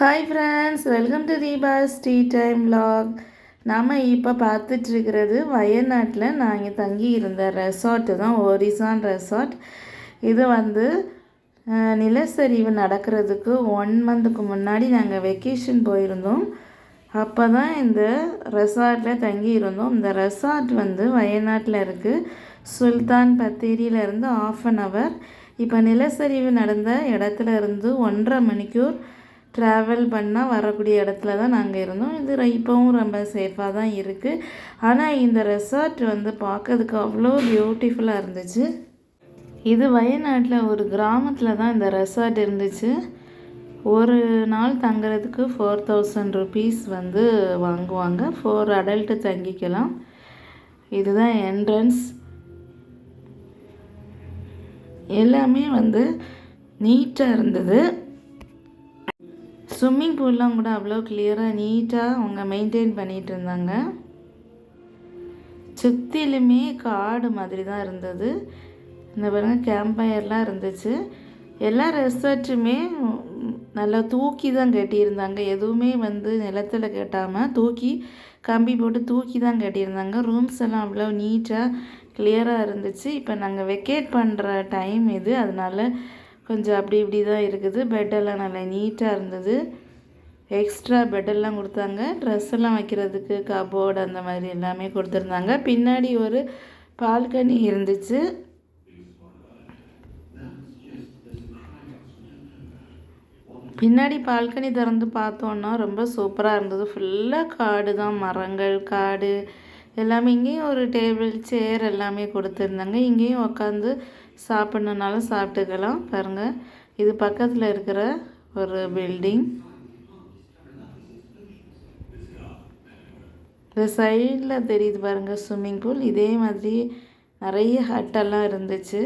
Hi friends welcome to Deepa's tea time log நாம் இப்போ பார்த்துட்ருக்கிறது வயநாட்டில் நான் இங்கே தங்கி இருந்த ரெசார்ட்டு தான் ஒரிசான் ரெசார்ட் இது வந்து நிலச்சரிவு நடக்கிறதுக்கு ஒன் மந்த்துக்கு முன்னாடி நாங்கள் வெக்கேஷன் போயிருந்தோம். அப்போ தான் இந்த ரெசார்ட்டில் தங்கி இருந்தோம் இந்த ரெசார்ட் வந்து வயநாட்டில் இருக்குது சுல்தான் பத்தேரியிலேருந்து ஆஃப் அன் ஹவர் இப்போ நிலச்சரிவு நடந்த இடத்துல இருந்து ஒன்றரை மணிக்கூர் ட்ராவல் பண்ணால் வரக்கூடிய இடத்துல தான் நாங்கள் இருந்தோம். இது இப்போவும் ரொம்ப சேஃபாக தான் இருக்குது ஆனால் இந்த ரெசார்ட் வந்து பார்க்கறதுக்கு அவ்வளோ பியூட்டிஃபுல்லாக இருந்துச்சு. இது வயநாட்டில் ஒரு கிராமத்தில் தான் இந்த ரெசார்ட் இருந்துச்சு. ஒரு நாள் தங்குறதுக்கு ஃபோர் தௌசண்ட் ருபீஸ் வந்து வாங்குவாங்க. ஃபோர் அடல்ட்டு தங்கிக்கலாம். இதுதான் என்ட்ரன்ஸ் எல்லாமே வந்து நீட்டாக இருந்தது. ஸ்விம்மிங் பூல்லாம் கூட அவ்வளோ கிளியராக நீட்டாக அவங்க மெயின்டைன் பண்ணிகிட்டு இருந்தாங்க. சுற்றிலுமே காடு மாதிரி தான் இருந்தது. இந்த பாருங்க கேம்ப் ஃபயர்லாம் இருந்துச்சு. எல்லா ரெசார்ட்டுமே நல்லா தூக்கி தான் கட்டியிருந்தாங்க. எதுவுமே வந்து நிலத்தில் கட்டாமல் தூக்கி கம்பி போட்டு தூக்கி தான் கட்டியிருந்தாங்க. ரூம்ஸ் எல்லாம் அவ்வளோ நீட்டாக கிளியராக இருந்துச்சு. இப்போ நாங்கள் வெக்கேட் பண்ணுற டைம் இது. அதனால் கொஞ்சம் அப்படி இப்படி தான் இருக்குது. பெட்டெல்லாம் நல்லா நீட்டாக இருந்தது. எக்ஸ்ட்ரா பெட்டெல்லாம் கொடுத்தாங்க. ட்ரெஸ் எல்லாம் வைக்கிறதுக்கு கபோர்டு அந்த மாதிரி எல்லாமே கொடுத்துருந்தாங்க. பின்னாடி ஒரு பால்கனி இருந்துச்சு. பின்னாடி பால்கனி திறந்து பார்த்தோன்னா ரொம்ப சூப்பராக இருந்தது. ஃபுல்லாக காடு தான் மரங்கள் காடு. எல்லாமே இங்கேயும் ஒரு டேபிள் சேர் எல்லாமே கொடுத்துருந்தாங்க. இங்கேயும் உட்காந்து சாப்பிட்ணுனாலும் சாப்பிட்டுக்கலாம். பாருங்கள் இது பக்கத்தில் இருக்கிற ஒரு பில்டிங் இந்த சைடில் தெரியுது பாருங்கள் ஸ்விம்மிங் பூல் இதே மாதிரி நிறைய ஹட்டெல்லாம் இருந்துச்சு.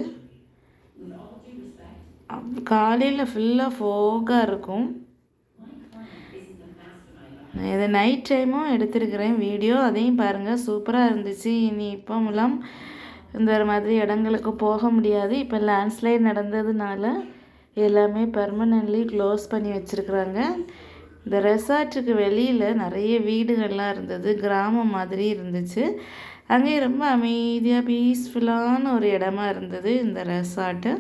காலையில் ஃபுல்லாக ஃபோகாக இருக்கும். இது நைட் டைமும் எடுத்திருக்கிறேன். வீடியோ அதையும் பாருங்கள் சூப்பராக இருந்துச்சு. இனி இப்போமெல்லாம் இந்த மாதிரி இடங்களுக்கு போக முடியாது. இப்போ லேண்ட்ஸ்லைட் நடந்ததுனால எல்லாமே பர்மனெண்ட்லி க்ளோஸ் பண்ணி வச்சுருக்குறாங்க. இந்த ரெசார்ட்டுக்கு வெளியில் நிறைய வீடுகள்லாம் இருந்தது. கிராமம் மாதிரி இருந்துச்சு. அங்கே ரொம்ப அமைதியாக பீஸ்ஃபுல்லான ஒரு இடமா இருந்தது இந்த ரெசார்ட்டு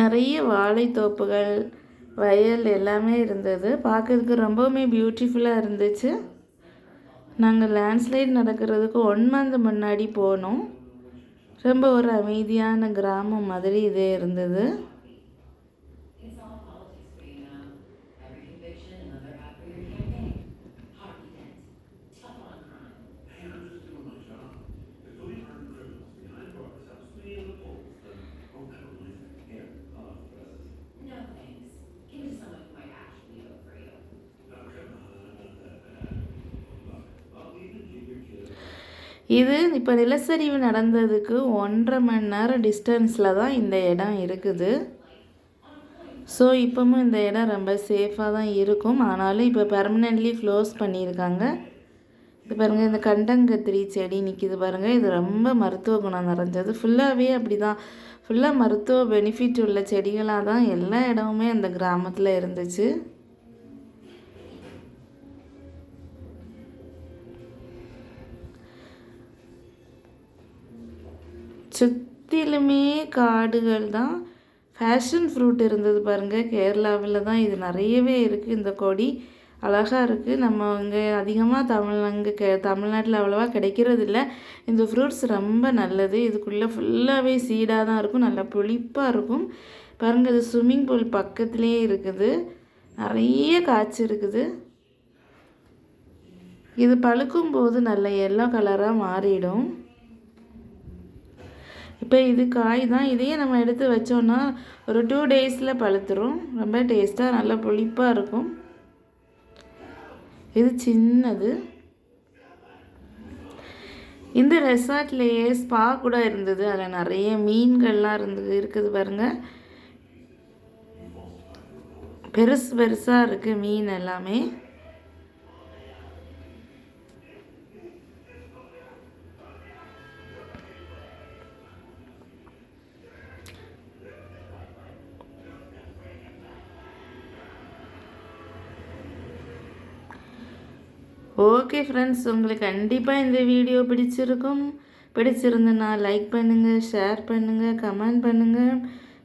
நிறைய வாழைத்தோப்புகள் வயல் எல்லாமே இருந்தது. பார்க்கறதுக்கு ரொம்பவுமே பியூட்டிஃபுல்லாக இருந்துச்சு. நாங்கள் லேண்ட்ஸ்லைட் நடக்கிறதுக்கு ஒன் மந்த் முன்னாடி போனோம். ரொம்ப ஒரு அமைதியான கிராமம் மாதிரி இதே இருந்தது. இது இப்போ நிலச்சரிவு நடந்ததுக்கு ஒன்றரை மணி நேரம் டிஸ்டன்ஸில் தான் இந்த இடம் இருக்குது. ஸோ இப்போவும் இந்த இடம் ரொம்ப சேஃபாக தான் இருக்கும். ஆனாலும் இப்போ பெர்மனெண்ட்லி க்ளோஸ் பண்ணியிருக்காங்க. இது பாருங்கள் இந்த கண்டங்கத்திரி செடி நிற்கிது பாருங்கள் இது ரொம்ப மருத்துவ குணம் நிறைஞ்சது. ஃபுல்லாகவே அப்படி தான் ஃபுல்லாக மருத்துவ பெனிஃபிட் உள்ள செடிகளாக தான் எல்லா இடமுமே அந்த கிராமத்தில் இருந்துச்சு. சுற்றிலுமே காடுகள் தான். ஃபேஷன் ஃப்ரூட் இருந்தது பாருங்கள் கேரளாவில் தான் இது நிறையவே இருக்குது இந்த கொடி அழகாக இருக்குது நம்ம இங்கே அதிகமாக தமிழ் அங்கே கே தமிழ்நாட்டில் அவ்வளோவா கிடைக்கிறது இல்லை இந்த ஃப்ரூட்ஸ் ரொம்ப நல்லது. இதுக்குள்ளே ஃபுல்லாகவே சீடாக தான் இருக்கும். நல்லா புளிப்பாக இருக்கும். பாருங்கள் இது ஸ்விம்மிங் பூல் பக்கத்துலேயே இருக்குது. நிறைய காய்ச்சி இருக்குது. இது பழுக்கும் போது நல்ல எல்லோ கலராக மாறிடும். இப்போ இது காய் தான் இதையே நம்ம எடுத்து வச்சோன்னா ஒரு டூ டேஸில் பழுத்துரும். ரொம்ப டேஸ்ட்டாக நல்லா புளிப்பாக இருக்கும். இது சின்னது. இந்த ரெசார்ட்லேயே ஸ்பா கூட இருந்தது. அதில் நிறைய மீன்கள்லாம் இருந்தது. இருக்குது பாருங்கள் பெருசு பெருசாக இருக்குது மீன் எல்லாமே. ஓகே ஃப்ரெண்ட்ஸ் உங்களுக்கு கண்டிப்பாக இந்த வீடியோ பிடிச்சிருக்கும். பிடிச்சிருந்துன்னா லைக் பண்ணுங்கள் ஷேர் பண்ணுங்கள் கமெண்ட் பண்ணுங்கள்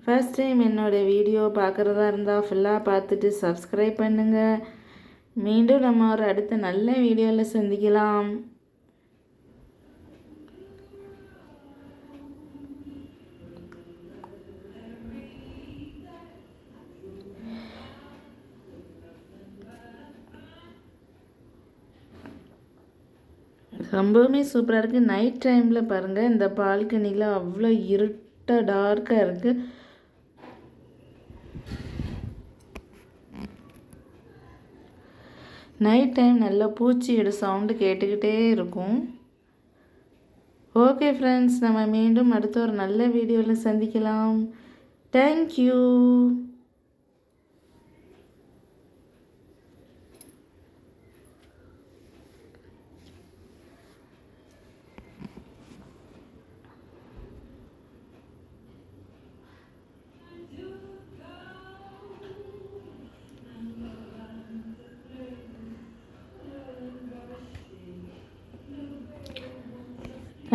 ஃபர்ஸ்ட் டைம் என்னோடய வீடியோ பார்க்குறதா இருந்தால் ஃபுல்லாக பார்த்துட்டு சப்ஸ்கிரைப் பண்ணுங்கள் மீண்டும் நம்ம ஒரு அடுத்த நல்ல வீடியோவில் சந்திக்கலாம். ரொம்பவுமே சூப்பராக இருக்குது நைட் டைமில் பாருங்கள் இந்த பால்கனியில் அவ்வளோ இருட்டாக டார்க்காக இருக்குது நைட் டைம் நல்லா பூச்சியோட சவுண்டு கேட்டுக்கிட்டே இருக்கும். ஓகே ஃப்ரெண்ட்ஸ் நம்ம மீண்டும் அடுத்த ஒரு நல்ல வீடியோவில் சந்திக்கலாம். தேங்க்யூ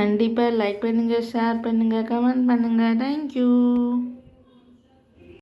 கண்டிப்பாக லைக் பண்ணுங்கள் ஷேர் பண்ணுங்கள் கமெண்ட் பண்ணுங்கள் தேங்க்யூ